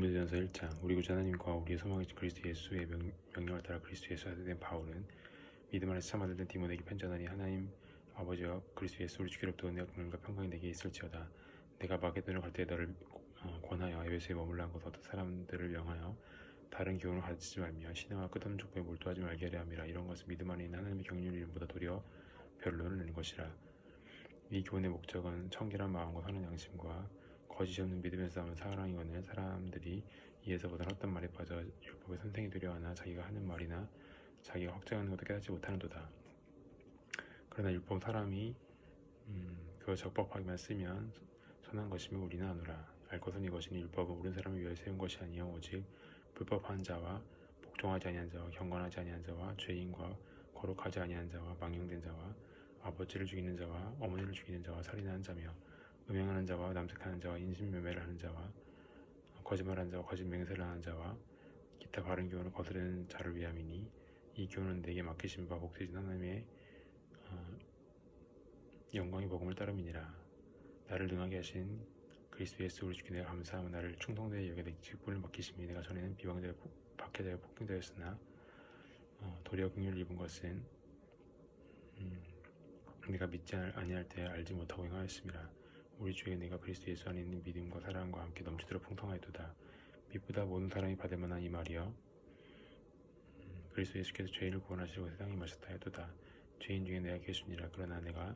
디모데전서 1장 우리 구주 하나님과 우리의 소망이신 그리스도 예수의 명, 명령을 따라 그리스도 예수 안에 된 바울은 믿음 안에서 참 아들된 디모데에게 편지하니 하나님 아버지와 그리스도 예수 우리 주기로부터 은혜와 공연과 평강이 내게 있을지어다. 내가 마게도냐 갈때 너를 어, 권하여 에베소에 머물라 한것 어떤 사람들을 명하여 다른 교훈을 가르치지 말며 신앙과 끝없는 족보에 몰두하지 말게 하려 함이라. 이런 것은 믿음 안에 있는 하나님의 경륜 이름보다 도리어 별론을 내는 것이라. 이 교훈의 목적은 청결한 마음과 선한 양심과 거짓이 없는 믿음에서 나오는 사랑이거늘 사람들이 이에서보다 어떤 말에 빠져 율법의 선생이 되려 하나 자기가 하는 말이나 자기가 확정하는 것도 깨닫지 못하는도다. 그러나 율법 사람이 음, 그거 적법하게만 쓰면 선한 것이면 우리는 아노라. 알 것은 이것이니 율법은 옳은 사람을 위하여 세운 것이 아니요 오직 불법한 자와 복종하지 아니한 자와 경건하지 아니한 자와 죄인과 거룩하지 아니한 자와 망령된 자와 아버지를 죽이는 자와 어머니를 죽이는 자와 살인하는 자며 음행하는 자와 남색하는 자와 인신매매를 하는 자와 거짓말하는 자와 거짓 맹세를 하는 자와 기타 바른 교훈을 거스르는 자를 위함이니 이 교훈은 내게 맡기신 바 복되신 하나님의 어, 영광의 복음을 따름이니라 나를 능하게 하신 그리스도 예수 우리 주께 내가 감사하며 나를 충성되게 여겨 내 직분을 맡기심이 내가 전에는 비방자여 박해자여 폭행자였으나 어, 도리어 긍휼을 입은 것은 음, 내가 믿지 않- 아니할 때 알지 못하고 행하였습니다. 우리 주에 내가 그리스도 예수 안에 있는 믿음과 사랑과 함께 넘치도록 풍성하였도다. 믿보다 모든 사람이 받을 만한 이 말이여. 음, 그리스도 예수께서 죄인을 구원하시고 세상에 마셨다 하였도다. 죄인 중에 내가 계수니라. 그러나 내가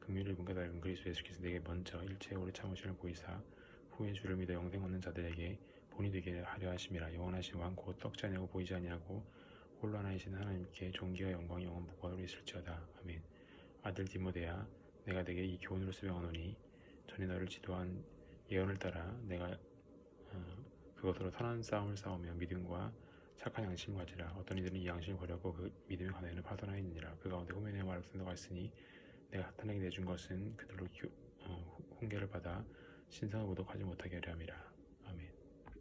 긍휼을 입은 까닭은 그리스도 예수께서 내게 먼저 일체의 오래 참으심을 보이사 후에 주를 믿어 영생 얻는 자들에게 본이 되게 하려 하심이라. 영원하신 왕곧 썩지 아니하고 보이지 아니하고 홀로 하나이신 하나님께 존귀와 영광이 영원 무고하로 있을지어다. 아멘. 아들 디모데야 내가 내게 이 교훈으로 수명하노니 전에 너를 지도한 예언을 따라 내가 어, 그것으로 선한 싸움을 싸우며 믿음과 착한 양심을 가지라. 어떤 이들은 이 양심을 버렸고 그 믿음의 관해는 파손하였느니라. 그 가운데 후면에 말을 쓴다고 했으니 내가 사탄에게 내준 것은 그들로 교- 어, 훈계를 받아 신성을 모독하지 못하게 하려 함이라